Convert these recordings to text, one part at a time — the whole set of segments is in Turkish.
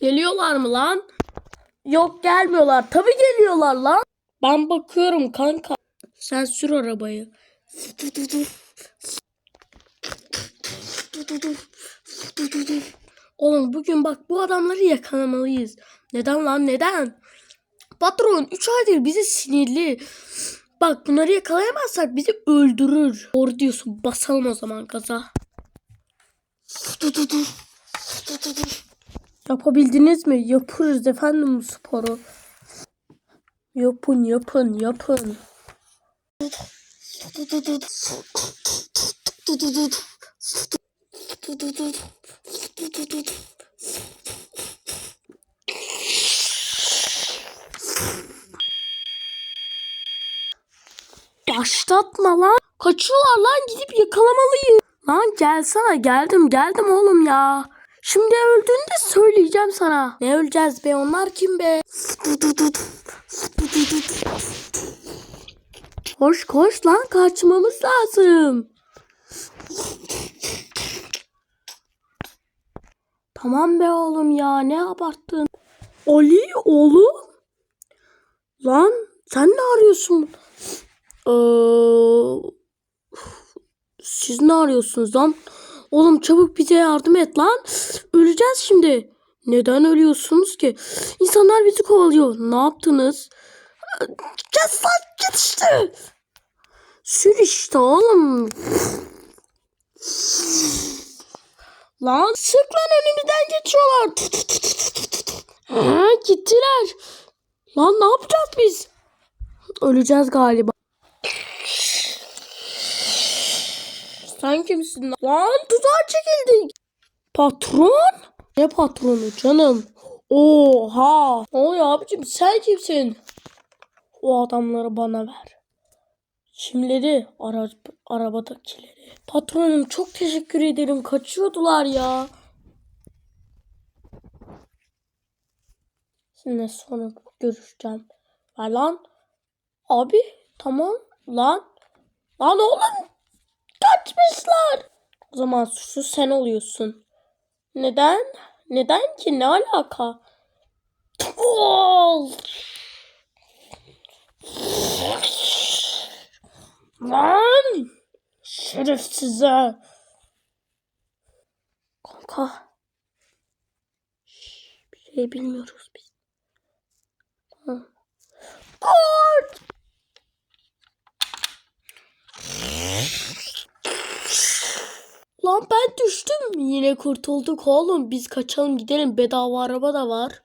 Geliyorlar mı lan? Yok gelmiyorlar. Tabii geliyorlar lan. Ben bakıyorum kanka. Sen sür arabayı. Oğlum bugün bak bu adamları yakalamalıyız. Neden lan neden? Patron 3 aydır bizi sinirli. Bak bunları yakalayamazsak bizi öldürür. Doğru diyorsun basalım o zaman gaza. Yapabildiniz mi? Yapırız efendim sporu. Yapın yapın yapın. Başlatma lan. Kaçıyorlar lan gidip yakalamalıyız. Lan gelsene geldim geldim oğlum ya. Şimdi öldüğünde söyleyeceğim sana. Ne öleceğiz be onlar kim be? Koş koş lan kaçmamız lazım. Tamam be oğlum ya ne abarttın. Ali oğlum. Lan sen ne arıyorsun? Ee, siz ne arıyorsunuz lan? Oğlum çabuk bize yardım et lan. Öleceğiz şimdi. Neden ölüyorsunuz ki? İnsanlar bizi kovalıyor. Ne yaptınız? Kes lan git işte. Sür işte oğlum. Lan sık lan önümüzden geçiyorlar. Ha, gittiler. Lan ne yapacağız biz? Öleceğiz galiba. Sen kimsin lan? Lan tuzağa çekildik. Patron? Ne patronu canım? Oha. Oluyor abicim sen kimsin? O adamları bana ver. Kimleri? Ara arabadakileri. Patronum çok teşekkür ederim. Kaçıyordular ya. Şimdi sonra görüşeceğim. Ver lan. Abi tamam lan. Lan oğlum kaçmışlar. O zaman suçlu sen oluyorsun. Neden? Neden ki? Ne alaka? Ol. Lan! Şerefsize. Kanka. Bir şey bilmiyoruz biz. Tamam. Kaç! Lan ben düştüm. Yine kurtulduk oğlum. Biz kaçalım gidelim. Bedava araba da var.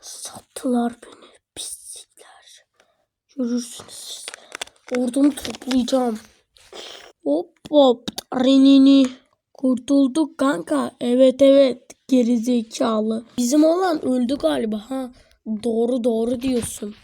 Sattılar beni pislikler. Görürsünüz. Ordumu toplayacağım. Hop hop. Renini. Kurtulduk kanka. Evet evet. Gerizekalı. Bizim olan öldü galiba ha. Doğru doğru diyorsun.